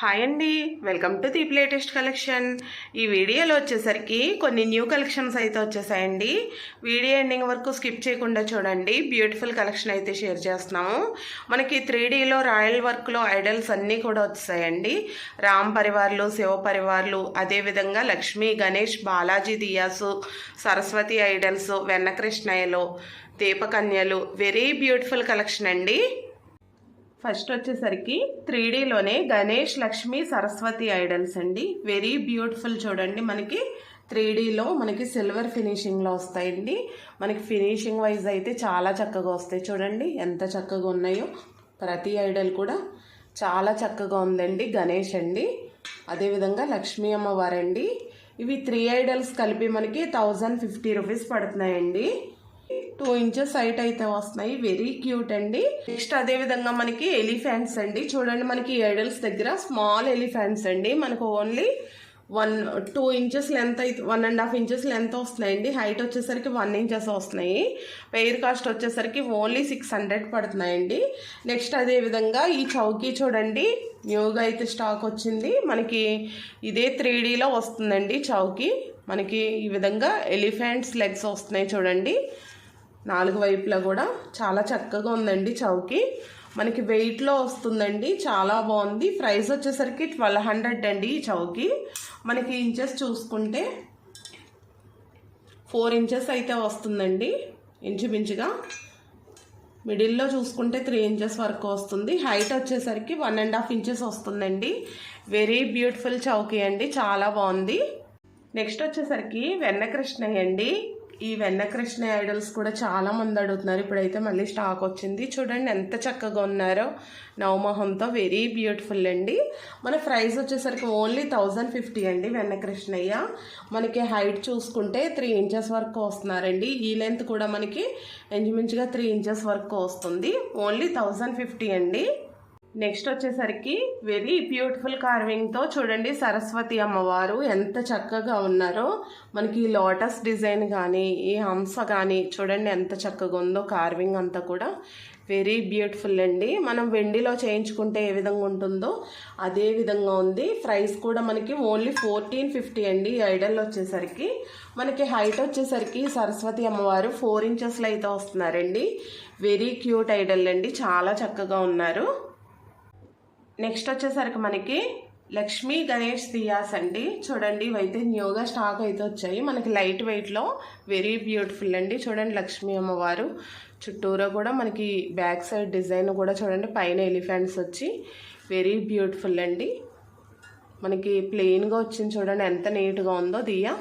Hi అండి. Welcome to the latest collection. ఈ వీడియోలో వచ్చేసరికి కొన్ని న్యూ కలెక్షన్స్ అయితే వచ్చేసాయండి. వీడియో ఎండింగ్ వరకు స్కిప్ చేయకుండా చూడండి. బ్యూటిఫుల్ కలెక్షన్ అయితే షేర్ చేస్తున్నాము. మనకి త్రీ డీలో రాయల్ వర్క్లో ఐడల్స్ అన్నీ కూడా వచ్చేసాయండి. రామ్ పరివార్లు శివ పరివార్లు అదేవిధంగా లక్ష్మీ గణేష్ బాలాజీ దియాసు సరస్వతి ఐడల్స్ వెన్నకృష్ణయ్యలు దీపకన్యలు. వెరీ బ్యూటిఫుల్ కలెక్షన్ అండి. ఫస్ట్ వచ్చేసరికి త్రీ డీలోనే గణేష్ లక్ష్మి సరస్వతి ఐడల్స్ అండి. వెరీ బ్యూటిఫుల్ చూడండి మనకి. త్రీ డీలో మనకి సిల్వర్ ఫినిషింగ్లో వస్తాయండి. మనకి ఫినిషింగ్ వైజ్ అయితే చాలా చక్కగా వస్తాయి చూడండి. ఎంత చక్కగా ఉన్నాయో. ప్రతి ఐడల్ కూడా చాలా చక్కగా ఉందండి. గణేష్ అండి. అదేవిధంగా లక్ష్మీ అమ్మవారండి. ఇవి త్రీ ఐడల్స్ కలిపి మనకి థౌజండ్ ఫిఫ్టీ రూపీస్ పడుతున్నాయండి. టూ ఇంచెస్ హైట్ అయితే వస్తున్నాయి. వెరీ క్యూట్ అండి. నెక్స్ట్ అదే విధంగా మనకి ఎలిఫెంట్స్ అండి. చూడండి మనకి ఎడల్స్ దగ్గర స్మాల్ ఎలిఫెంట్స్ అండి. మనకు only one two inches length అయితే one and half inches length వస్తున్నాయండి. హైట్ వచ్చేసరికి వన్ ఇంచెస్ వస్తున్నాయి. పెయిర్ కాస్ట్ వచ్చేసరికి ఓన్లీ సిక్స్ హండ్రెడ్ పడుతున్నాయండి. నెక్స్ట్ అదే విధంగా ఈ చౌకీ చూడండి. న్యూగా అయితే స్టాక్ వచ్చింది. మనకి ఇదే త్రీ డీలో వస్తుందండి చౌకీ. మనకి ఈ విధంగా ఎలిఫెంట్స్ లెగ్స్ వస్తున్నాయి చూడండి. నాలుగు వైపులా కూడా చాలా చక్కగా ఉందండి చౌకి. మనకి వెయిట్లో వస్తుందండి చాలా బాగుంది. ప్రైస్ వచ్చేసరికి ట్వెల్వ్ హండ్రెడ్ అండి ఈ చౌకి. మనకి ఇంచెస్ చూసుకుంటే ఫోర్ ఇంచెస్ అయితే వస్తుందండి ఇంచుమించుగా. మిడిల్లో చూసుకుంటే త్రీ ఇంచెస్ వరకు వస్తుంది. హైట్ వచ్చేసరికి వన్ అండ్ హాఫ్ ఇంచెస్ వస్తుందండి. వెరీ బ్యూటిఫుల్ చౌకీ అండి చాలా బాగుంది. నెక్స్ట్ వచ్చేసరికి వెన్నకృష్ణయ్య అండి. ఈ వెన్నకృష్ణ ఐడల్స్ కూడా చాలా మంది అడుగుతున్నారు. ఇప్పుడైతే మళ్ళీ స్టాక్ వచ్చింది. చూడండి ఎంత చక్కగా ఉన్నారో. నవమోహంతో వెరీ బ్యూటిఫుల్ అండి. మన ప్రైస్ వచ్చేసరికి ఓన్లీ థౌజండ్ ఫిఫ్టీ అండి వెన్నకృష్ణయ్య మనకి హైట్ చూసుకుంటే త్రీ ఇంచెస్ వరకు వస్తున్నారండి. ఈ లెంత్ కూడా మనకి ఇంచుమించుగా త్రీ ఇంచెస్ వరకు వస్తుంది. ఓన్లీ థౌజండ్ ఫిఫ్టీ అండి. నెక్స్ట్ వచ్చేసరికి వెరీ బ్యూటిఫుల్ కార్వింగ్తో చూడండి సరస్వతి అమ్మవారు ఎంత చక్కగా ఉన్నారో. మనకి లోటస్ డిజైన్ కానీ ఈ హంస కానీ చూడండి ఎంత చక్కగా ఉందో కార్వింగ్ అంతా కూడా. వెరీ బ్యూటిఫుల్ అండి. మనం వెండిలో చేయించుకుంటే ఏ విధంగా ఉంటుందో అదే విధంగా ఉంది. ప్రైస్ కూడా మనకి ఓన్లీ ఫోర్టీన్ ఫిఫ్టీ అండి. ఐడల్ వచ్చేసరికి మనకి హైట్ వచ్చేసరికి సరస్వతి అమ్మవారు ఫోర్ ఇంచెస్లో అయితే వస్తున్నారండి. వెరీ క్యూట్ ఐడల్ అండి. చాలా చక్కగా ఉన్నారు. నెక్స్ట్ వచ్చేసరికి మనకి లక్ష్మీ గణేష్ దియాస్ అండి. చూడండి ఇవైతే న్యూగా స్టాక్ అయితే వచ్చాయి. మనకి లైట్ వెయిట్లో వెరీ బ్యూటిఫుల్ అండి. చూడండి లక్ష్మీ అమ్మవారు. చుట్టూరా కూడా మనకి బ్యాక్ సైడ్ డిజైన్ కూడా చూడండి పైన ఎలిఫెంట్స్ వచ్చి వెరీ బ్యూటిఫుల్ అండి. మనకి ప్లెయిన్గా వచ్చింది చూడండి ఎంత నీట్గా ఉందో దియా.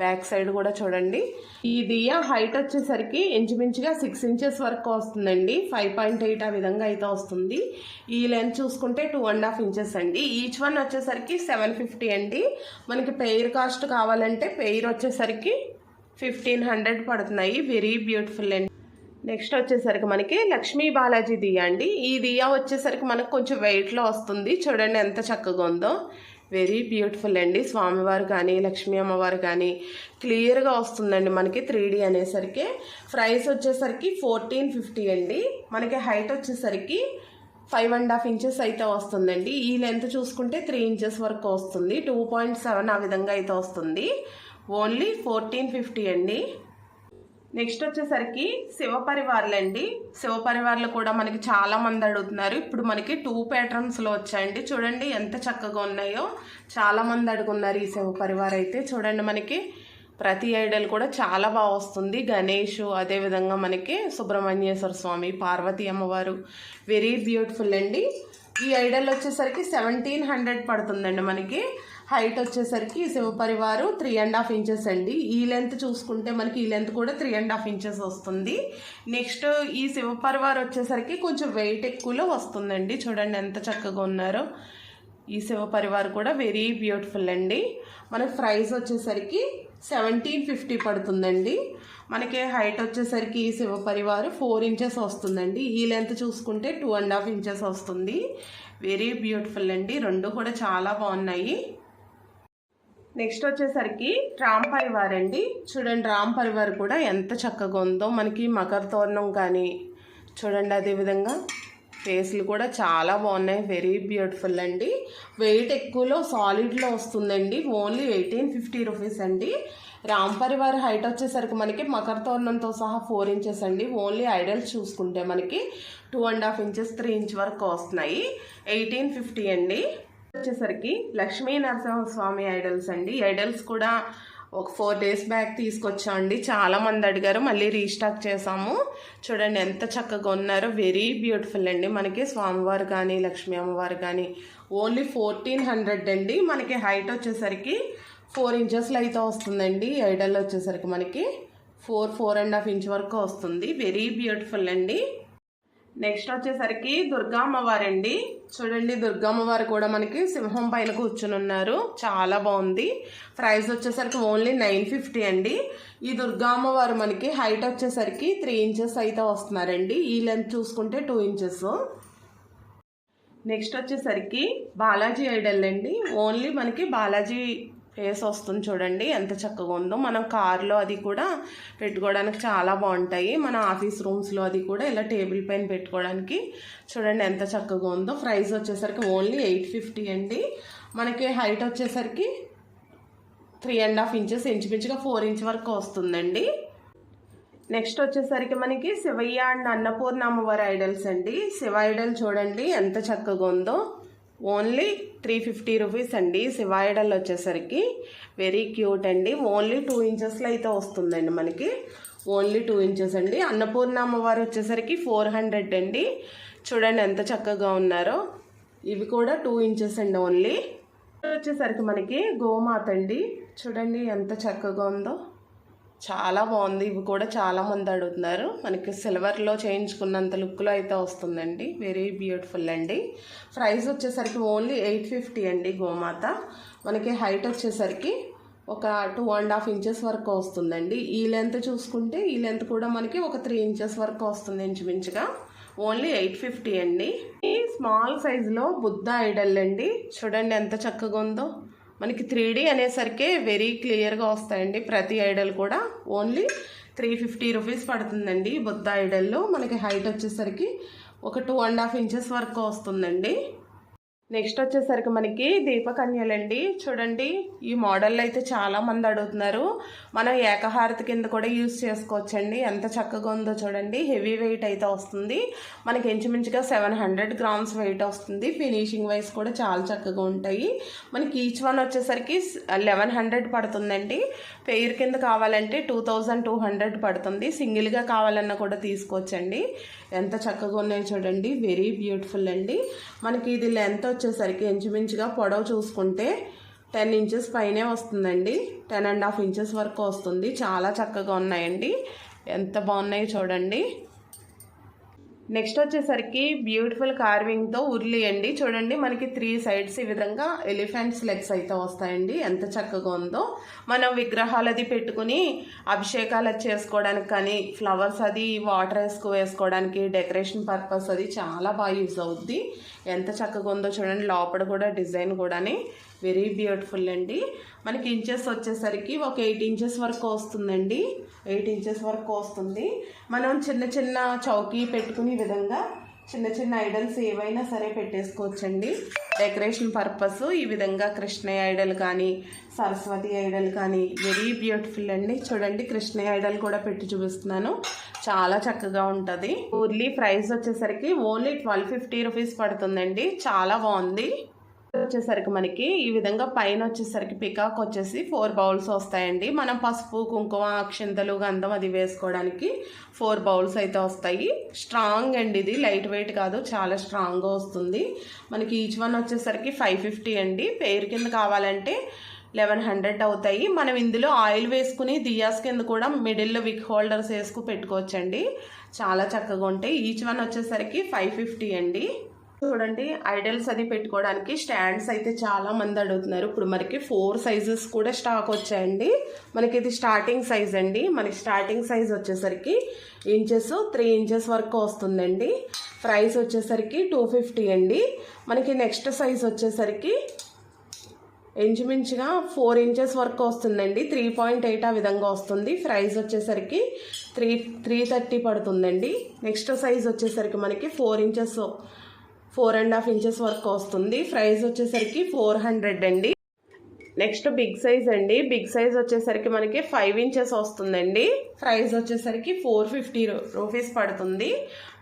బ్యాక్ సైడ్ కూడా చూడండి. ఈ దియా హైట్ వచ్చేసరికి ఇంచుమించుగా సిక్స్ ఇంచెస్ వరకు వస్తుందండి. ఫైవ్ పాయింట్ ఎయిట్ ఆ విధంగా అయితే వస్తుంది. ఈ లెంత్ చూసుకుంటే టూ అండ్ హాఫ్ ఇంచెస్ అండి. ఈచ్ వన్ వచ్చేసరికి సెవెన్ ఫిఫ్టీ అండి. మనకి పెయిర్ కాస్ట్ కావాలంటే పెయిర్ వచ్చేసరికి ఫిఫ్టీన్ హండ్రెడ్ పడుతున్నాయి. వెరీ బ్యూటిఫుల్ అండి. నెక్స్ట్ వచ్చేసరికి మనకి లక్ష్మీ బాలాజీ దియా అండి. ఈ దియా వచ్చేసరికి మనకు కొంచెం వెయిట్లో వస్తుంది. చూడండి ఎంత చక్కగా ఉందో. వెరీ బ్యూటిఫుల్ అండి. స్వామివారు కానీ లక్ష్మీ అమ్మవారు కానీ క్లియర్గా వస్తుందండి మనకి త్రీ డీ అనేసరికి. ప్రైస్ వచ్చేసరికి ఫోర్టీన్ ఫిఫ్టీ అండి. మనకి హైట్ వచ్చేసరికి ఫైవ్ అండ్ హాఫ్ ఇంచెస్ అయితే వస్తుందండి. ఈ లెంత్ చూసుకుంటే త్రీ ఇంచెస్ వరకు వస్తుంది. టూ పాయింట్ సెవెన్ ఆ విధంగా అయితే వస్తుంది. ఓన్లీ ఫోర్టీన్ ఫిఫ్టీ అండి. నెక్స్ట్ వచ్చేసరికి శివపరివార్లు అండి శివపరివార్లు కూడా మనకి చాలా మంది అడుగుతున్నారు. ఇప్పుడు మనకి టూ ప్యాటర్న్స్లో వచ్చాయండి. చూడండి ఎంత చక్కగా ఉన్నాయో. చాలా మంది అడుగున్నారు ఈ శివపరివార్ అయితే. చూడండి మనకి ప్రతి ఐడల్ కూడా చాలా బాగా వస్తుంది. గణేష్ అదేవిధంగా మనకి సుబ్రహ్మణ్యేశ్వర స్వామి పార్వతీ అమ్మవారు. వెరీ బ్యూటిఫుల్ అండి. ఈ ఐడల్ వచ్చేసరికి సెవెంటీన్ హండ్రెడ్ పడుతుందండి మనకి. హైట్ వచ్చేసరికి శివపరివారు త్రీ అండ్ హాఫ్ ఇంచెస్ అండి. ఈ లెంత్ చూసుకుంటే మనకి ఈ లెంత్ కూడా త్రీ అండ్ హాఫ్ ఇంచెస్ వస్తుంది. నెక్స్ట్ ఈ శివపరివారు వచ్చేసరికి కొంచెం వెయిట్ ఎక్కువలో వస్తుందండి. చూడండి ఎంత చక్కగా ఉన్నారో. ఈ శివపరివారు కూడా వెరీ బ్యూటిఫుల్ అండి. మనకి ప్రైస్ వచ్చేసరికి సెవెంటీన్ ఫిఫ్టీ పడుతుందండి. మనకి హైట్ వచ్చేసరికి ఈ శివపరివారు ఫోర్ ఇంచెస్ వస్తుందండి. ఈ లెంత్ చూసుకుంటే టూ అండ్ హాఫ్ ఇంచెస్ వస్తుంది. వెరీ బ్యూటిఫుల్ అండి. రెండు కూడా చాలా బాగున్నాయి. నెక్స్ట్ వచ్చేసరికి రామ్ పరివార్ అండి. చూడండి రామ్ పరివార్ కూడా ఎంత చక్కగా ఉందో. మనకి మకర తోరణం కానీ చూడండి అదేవిధంగా ఫేస్లు కూడా చాలా బాగున్నాయి. వెరీ బ్యూటిఫుల్ అండి. వెయిట్ ఎక్కువలో సాలిడ్లో వస్తుందండి. ఓన్లీ ఎయిటీన్ ఫిఫ్టీ రూపీస్ అండి. రామ్ పరివార్ హైట్ వచ్చేసరికి మనకి మకర తోరణంతో సహా ఫోర్ ఇంచెస్ అండి. ఓన్లీ ఐడల్స్ చూసుకుంటే మనకి two and half inches three inch వరకు వస్తున్నాయి. ఎయిటీన్ ఫిఫ్టీ అండి. వచ్చేసరికి లక్ష్మీ నరసింహస్వామి ఐడల్స్ అండి. ఐడల్స్ కూడా ఒక ఫోర్ డేస్ బ్యాక్ తీసుకొచ్చామండి చాలా మంది అడిగారు మళ్ళీ రీస్టాక్ చేసాము చూడండి ఎంత చక్కగా ఉన్నారో. వెరీ బ్యూటిఫుల్ అండి. మనకి స్వామివారు కానీ లక్ష్మీ అమ్మవారు కానీ ఓన్లీ ఫోర్టీన్ హండ్రెడ్ అండి. మనకి హైట్ వచ్చేసరికి ఫోర్ ఇంచెస్లో అయితే వస్తుందండి. ఐడల్ వచ్చేసరికి మనకి four four and half inch వరకు వస్తుంది. వెరీ బ్యూటిఫుల్ అండి. నెక్స్ట్ వచ్చేసరికి దుర్గా అమ్మవారండి చూడండి దుర్గా అమ్మవారు కూడా మనకి సింహం పైన కూర్చుని ఉన్నారు. చాలా బాగుంది. ప్రైస్ వచ్చేసరికి ఓన్లీ నైన్ ఫిఫ్టీ అండి. ఈ దుర్గా అమ్మవారు మనకి హైట్ వచ్చేసరికి త్రీ ఇంచెస్ అయితే వస్తున్నారండి. ఈ లెంత్ చూసుకుంటే టూ ఇంచెస్. నెక్స్ట్ వచ్చేసరికి బాలాజీ ఐడల్ అండి. ఓన్లీ మనకి బాలాజీ ఫేస్ వస్తుంది చూడండి ఎంత చక్కగా ఉందో. మనం కార్లో అది కూడా పెట్టుకోవడానికి చాలా బాగుంటాయి. మన ఆఫీస్ రూమ్స్లో అది కూడా ఇలా టేబుల్ పైన పెట్టుకోవడానికి చూడండి ఎంత చక్కగా ఉందో. ప్రైస్ వచ్చేసరికి ఓన్లీ ఎయిట్ ఫిఫ్టీ అండి. మనకి హైట్ వచ్చేసరికి త్రీ అండ్ హాఫ్ ఇంచెస్ ఇంచుమించుగా ఫోర్ ఇంచ్ వరకు వస్తుందండి. నెక్స్ట్ వచ్చేసరికి మనకి శివయ్య అండ్ అన్నపూర్ణ అమ్మవారి ఐడల్స్ అండి. శివ ఐడల్ చూడండి ఎంత చక్కగా ఉందో. ఓన్లీ త్రీ ఫిఫ్టీ రూపీస్ అండి. శివ వచ్చేసరికి వెరీ క్యూట్ అండి. ఓన్లీ టూ ఇంచెస్లో అయితే వస్తుందండి మనకి. ఓన్లీ టూ ఇంచెస్ అండి. అన్నపూర్ణ అమ్మవారు వచ్చేసరికి ఫోర్ హండ్రెడ్ అండి. చూడండి ఎంత చక్కగా ఉన్నారో. ఇవి కూడా టూ ఇంచెస్ అండి ఓన్లీ. వచ్చేసరికి మనకి గోమాత అండి. చూడండి ఎంత చక్కగా ఉందో. చాలా బాగుంది. ఇవి కూడా చాలా మంది అడుగుతున్నారు. మనకి సిల్వర్లో చేయించుకున్నంత లుక్లో అయితే వస్తుందండి. వెరీ బ్యూటిఫుల్ అండి. ప్రైస్ వచ్చేసరికి ఓన్లీ ఎయిట్ ఫిఫ్టీ అండి గోమాత. మనకి హైట్ వచ్చేసరికి ఒక టూ అండ్ హాఫ్ ఇంచెస్ వరకు వస్తుందండి. ఈ లెంత్ చూసుకుంటే ఈ లెంత్ కూడా మనకి ఒక త్రీ ఇంచెస్ వరకు వస్తుంది ఇంచుమించుగా. ఓన్లీ ఎయిట్ ఫిఫ్టీ అండి. ఈ స్మాల్ సైజులో బుద్ధ ఐడల్ అండి. చూడండి ఎంత చక్కగా ఉందో. మనకి త్రీ డీ అనేసరికి వెరీ క్లియర్గా వస్తాయండి. ప్రతి ఐడల్ కూడా ఓన్లీ త్రీ ఫిఫ్టీ రూపీస్ పడుతుందండి. బుద్ధ ఐడల్లో మనకి హైట్ వచ్చేసరికి ఒక టూ అండ్ హాఫ్ ఇంచెస్ వరకు వస్తుందండి. నెక్స్ట్ వచ్చేసరికి మనకి దీపకన్యలండి. చూడండి ఈ మోడల్ అయితే చాలా మంది అడుగుతున్నారు. మనం ఏకహారతి కింద కూడా యూస్ చేసుకోవచ్చండి. ఎంత చక్కగా ఉందో చూడండి. హెవీ వెయిట్ అయితే వస్తుంది. మనకి ఇంచుమించుగా సెవెన్ హండ్రెడ్ గ్రామ్స్ వెయిట్ వస్తుంది. ఫినిషింగ్ వైస్ కూడా చాలా చక్కగా ఉంటాయి. మనకి ఈచ్ వన్ వచ్చేసరికి లెవెన్ హండ్రెడ్ పడుతుందండి. పెయిర్ కింద కావాలంటే టూ థౌజండ్ టూ హండ్రెడ్ పడుతుంది. సింగిల్గా కావాలన్నా కూడా తీసుకోవచ్చండి. ఎంత చక్కగా ఉన్నాయో చూడండి. వెరీ బ్యూటిఫుల్ అండి. మనకి ఇది లెంత్ వచ్చేసరికి ఇంచుమించుగా పొడవు చూసుకుంటే టెన్ ఇంచెస్ పైనే వస్తుందండి. టెన్ అండ్ హాఫ్ ఇంచెస్ వరకు వస్తుంది. చాలా చక్కగా ఉన్నాయండి. ఎంత బాగున్నాయో చూడండి. నెక్స్ట్ వచ్చేసరికి బ్యూటిఫుల్ కార్వింగ్తో ఉర్లి అండి చూడండి మనకి త్రీ సైడ్స్ ఈ విధంగా ఎలిఫెంట్స్ లెగ్స్ అయితే వస్తాయండి. ఎంత చక్కగా ఉందో. మనం విగ్రహాలు అది పెట్టుకుని అభిషేకాలు అది చేసుకోవడానికి కానీ ఫ్లవర్స్ అది వాటర్ వేసుకు వేసుకోవడానికి డెకరేషన్ పర్పస్ అది చాలా బాగా యూజ్ అవుద్ది. ఎంత చక్కగా ఉందో చూడండి లోపల కూడా డిజైన్ కూడాని వెరీ బ్యూటిఫుల్ అండి. మనకి ఇంచెస్ వచ్చేసరికి ఒక ఎయిట్ ఇంచెస్ వరకు వస్తుందండి. ఎయిట్ ఇంచెస్ వరకు వస్తుంది. మనం చిన్న చిన్న చౌకీ పెట్టుకునే విధంగా చిన్న చిన్న ఐడల్స్ ఏవైనా సరే పెట్టేసుకోవచ్చండి. డెకరేషన్ పర్పస్ ఈ విధంగా కృష్ణయ్య ఐడల్ కానీ సరస్వతి ఐడల్ కానీ వెరీ బ్యూటిఫుల్ అండి. చూడండి కృష్ణయ్య ఐడల్ కూడా పెట్టి చూపిస్తున్నాను. చాలా చక్కగా ఉంటుంది. ఊర్లీ ప్రైస్ వచ్చేసరికి ఓన్లీ ట్వెల్వ్ ఫిఫ్టీ రూపీస్ పడుతుందండి. చాలా బాగుంది. వచ్చేసరికి మనకి ఈ విధంగా పైన వచ్చేసరికి పికాక్ వచ్చేసి ఫోర్ బౌల్స్ వస్తాయండి. మనం పసుపు కుంకుమ అక్షింతలు గంధం అది వేసుకోవడానికి ఫోర్ బౌల్స్ అయితే వస్తాయి. స్ట్రాంగ్ అండి ఇది. లైట్ వెయిట్ కాదు చాలా స్ట్రాంగ్గా వస్తుంది. మనకి ఈచ్ వన్ వచ్చేసరికి ఫైవ్ ఫిఫ్టీ అండి. పేరు కింద కావాలంటే లెవెన్ హండ్రెడ్ అవుతాయి. మనం ఇందులో ఆయిల్ వేసుకుని దియాస్ కింద కూడా మిడిల్లో విక్ హోల్డర్స్ వేసుకు పెట్టుకోవచ్చండి. చాలా చక్కగా ఉంటాయి. ఈచ్ వన్ వచ్చేసరికి ఫైవ్ ఫిఫ్టీ అండి. చూడండి ఐడల్స్ అది పెట్టుకోవడానికి స్టాండ్స్ అయితే చాలా మంది అడుగుతున్నారు. ఇప్పుడు మనకి ఫోర్ సైజెస్ కూడా స్టాక్ వచ్చాయండి. మనకి ఇది స్టార్టింగ్ సైజ్ అండి. మనకి స్టార్టింగ్ సైజ్ వచ్చేసరికి ఇంచెస్ త్రీ ఇంచెస్ వరకు వస్తుందండి. ప్రైస్ వచ్చేసరికి టూ ఫిఫ్టీ అండి. మనకి నెక్స్ట్ సైజ్ వచ్చేసరికి ఇంచుమించుగా ఫోర్ ఇంచెస్ వరకు వస్తుందండి. త్రీ పాయింట్ ఎయిట్ ఆ విధంగా వస్తుంది. ప్రైస్ వచ్చేసరికి త్రీ త్రీ థర్టీ పడుతుందండి. నెక్స్ట్ సైజ్ వచ్చేసరికి మనకి four inches four and half inches వరకు వస్తుంది. ప్రైస్ వచ్చేసరికి ఫోర్ హండ్రెడ్ అండి. నెక్స్ట్ బిగ్ సైజ్ అండి. బిగ్ సైజ్ వచ్చేసరికి మనకి ఫైవ్ ఇంచెస్ వస్తుందండి. ప్రైస్ వచ్చేసరికి ఫోర్ ఫిఫ్టీ రూపీస్ పడుతుంది.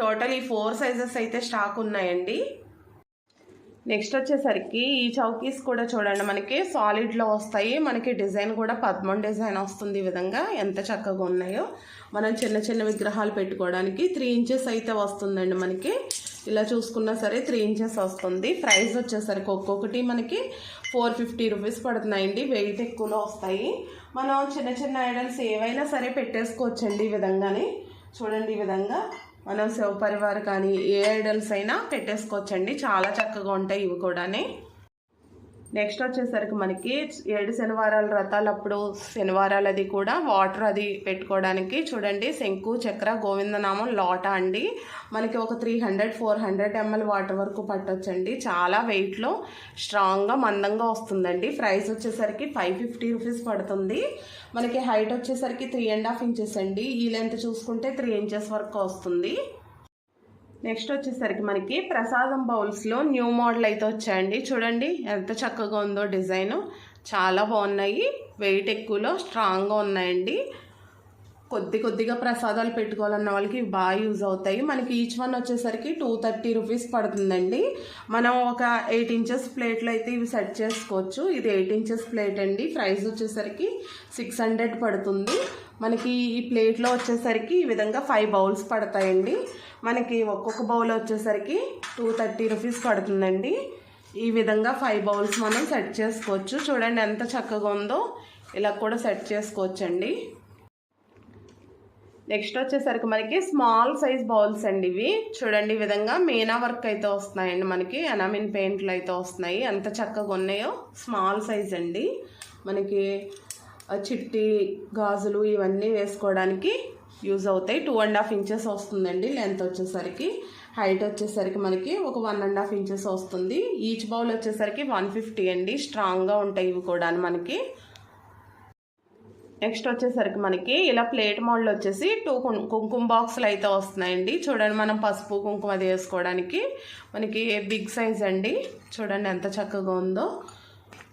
టోటల్ ఈ ఫోర్ సైజెస్ అయితే స్టాక్ ఉన్నాయండి. నెక్స్ట్ వచ్చేసరికి ఈ చౌకీస్ కూడా చూడండి. మనకి సాలిడ్లో వస్తాయి. మనకి డిజైన్ కూడా పద్మం డిజైన్ వస్తుంది ఈ విధంగా. ఎంత చక్కగా ఉన్నాయో. మనం చిన్న చిన్న విగ్రహాలు పెట్టుకోవడానికి త్రీ ఇంచెస్ అయితే వస్తుందండి మనకి. ఇలా చూసుకున్నా సరే త్రీ ఇంచెస్ వస్తుంది. ప్రైస్ వచ్చేసరికి ఒక్కొక్కటి మనకి ఫోర్ ఫిఫ్టీ రూపీస్ పడుతున్నాయండి. వెయిట్ ఎక్కువలో వస్తాయి. మనం చిన్న చిన్న ఐడల్స్ ఏవైనా సరే పెట్టేసుకోవచ్చండి ఈ విధంగానే. చూడండి ఈ విధంగా. మనం శివపరివారం కానీ ఏ ఐడల్స్ అయినా పెట్టేసుకోవచ్చండి. చాలా చక్కగా ఉంటాయి ఇవి కూడానే. నెక్స్ట్ వచ్చేసరికి మనకి ఏడు శనివారాల రథాలప్పుడు శనివారాలు అది కూడా వాటర్ అది పెట్టుకోవడానికి చూడండి శంకు చక్ర గోవిందనామం లోట అండి. మనకి ఒక three hundred four hundred ML water వరకు పట్టొచ్చండి. చాలా వెయిట్లో స్ట్రాంగ్గా మందంగా వస్తుందండి. ప్రైస్ వచ్చేసరికి ఫైవ్ ఫిఫ్టీ రూపీస్ పడుతుంది. మనకి హైట్ వచ్చేసరికి త్రీ అండ్ హాఫ్ ఇంచెస్ అండి. ఈ లెంత్ చూసుకుంటే త్రీ ఇంచెస్ వరకు వస్తుంది. నెక్స్ట్ వచ్చేసరికి మనకి ప్రసాదం బౌల్స్లో న్యూ మోడల్ అయితే వచ్చాయండి. చూడండి ఎంత చక్కగా ఉందో డిజైన్. చాలా బాగున్నాయి. వెయిట్ ఎక్కువలో స్ట్రాంగ్గా ఉన్నాయండి. కొద్ది కొద్దిగా ప్రసాదాలు పెట్టుకోవాలన్న వాళ్ళకి బాగా యూజ్ అవుతాయి. మనకి ఈచ్ వన్ వచ్చేసరికి టూ థర్టీ రూపీస్ పడుతుందండి. మనం ఒక ఎయిట్ ఇంచెస్ ప్లేట్లో అయితే ఇవి సెట్ చేసుకోవచ్చు. ఇది ఎయిట్ ఇంచెస్ ప్లేట్ అండి. ప్రైస్ వచ్చేసరికి సిక్స్ హండ్రెడ్ పడుతుంది. మనకి ఈ ప్లేట్లో వచ్చేసరికి ఈ విధంగా ఫైవ్ బౌల్స్ పడతాయండి. మనకి ఒక్కొక్క బౌల్ వచ్చేసరికి టూ థర్టీ రూపీస్ పడుతుందండి. ఈ విధంగా ఫైవ్ బౌల్స్ మనం సెట్ చేసుకోవచ్చు. చూడండి ఎంత చక్కగా ఉందో. ఇలా కూడా సెట్ చేసుకోవచ్చండి. నెక్స్ట్ వచ్చేసరికి మనకి స్మాల్ సైజ్ బౌల్స్ అండి ఇవి. చూడండి ఈ విధంగా మీనా వర్క్ అయితే వస్తున్నాయండి మనకి. ఎనామిన్ పెయింట్లు అయితే వస్తున్నాయి. ఎంత చక్కగా ఉన్నాయో. స్మాల్ సైజ్ అండి. మనకి చిట్టి గాజులు ఇవన్నీ వేసుకోవడానికి యూజ్ అవుతాయి. టూ అండ్ హాఫ్ ఇంచెస్ వస్తుందండి లెంత్ వచ్చేసరికి. హైట్ వచ్చేసరికి మనకి ఒక వన్ అండ్ హాఫ్ ఇంచెస్ వస్తుంది. ఈచ్ బౌల్ వచ్చేసరికి వన్ ఫిఫ్టీ అండి. స్ట్రాంగ్గా ఉంటాయి ఇవి కూడా మనకి. నెక్స్ట్ వచ్చేసరికి మనకి ఇలా ప్లేట్ మోడల్ వచ్చేసి టూ కుంకుమ బాక్సులు అయితే వస్తున్నాయండి. చూడండి మనం పసుపు కుంకుమ అది వేసుకోవడానికి. మనకి బిగ్ సైజ్ అండి. చూడండి ఎంత చక్కగా ఉందో.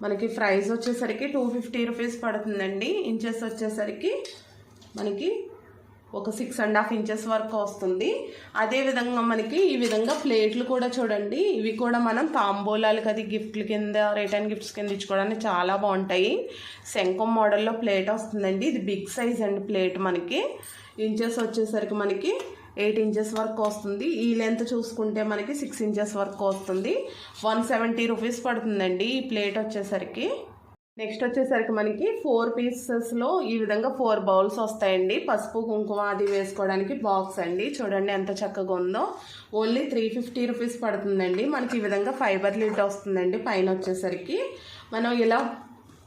మనకి ప్రైస్ వచ్చేసరికి టూ ఫిఫ్టీ రూపీస్ పడుతుందండి. ఇంచెస్ వచ్చేసరికి మనకి ఒక సిక్స్ అండ్ హాఫ్ ఇంచెస్ వరకు వస్తుంది. అదేవిధంగా మనకి ఈ విధంగా ప్లేట్లు కూడా చూడండి. ఇవి కూడా మనం తాంబూలాలకి అది గిఫ్ట్ల కింద రిటర్న్ గిఫ్ట్స్ కింద ఇచ్చుకోవడానికి చాలా బాగుంటాయి. శంఖం మోడల్లో ప్లేట్ వస్తుందండి. ఇది బిగ్ సైజ్ అండి ప్లేట్ మనకి. ఇంచెస్ వచ్చేసరికి మనకి ఎయిట్ ఇంచెస్ వరకు వస్తుంది. ఈ లెంత్ చూసుకుంటే మనకి సిక్స్ ఇంచెస్ వరకు వస్తుంది. వన్ సెవెంటీ రూపీస్ పడుతుందండి ఈ ప్లేట్ వచ్చేసరికి. నెక్స్ట్ వచ్చేసరికి మనకి ఫోర్ పీసెస్లో ఈ విధంగా ఫోర్ బౌల్స్ వస్తాయండి. పసుపు కుంకుమ అది వేసుకోవడానికి బాక్స్ అండి. చూడండి ఎంత చక్కగా ఉందో. ఓన్లీ త్రీ ఫిఫ్టీ రూపీస్ పడుతుందండి. మనకి ఈ విధంగా ఫైబర్ లిడ్ వస్తుందండి పైన వచ్చేసరికి. మనం ఇలా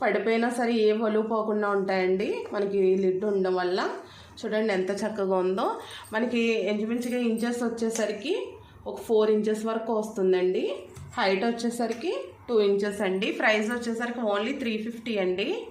పడిపోయినా సరే ఏ వలువు పోకుండా ఉంటాయండి. మనకి లిడ్ ఉండడం వల్ల. చూడండి ఎంత చక్కగా ఉందో. మనకి ఇంచుమించుగా ఇంచెస్ వచ్చేసరికి ఒక ఫోర్ ఇంచెస్ వరకు వస్తుందండి. హైట్ వచ్చేసరికి టూ ఇంచెస్ అండి. ప్రైస్ వచ్చేసరికి ఓన్లీ త్రీ ఫిఫ్టీ అండి.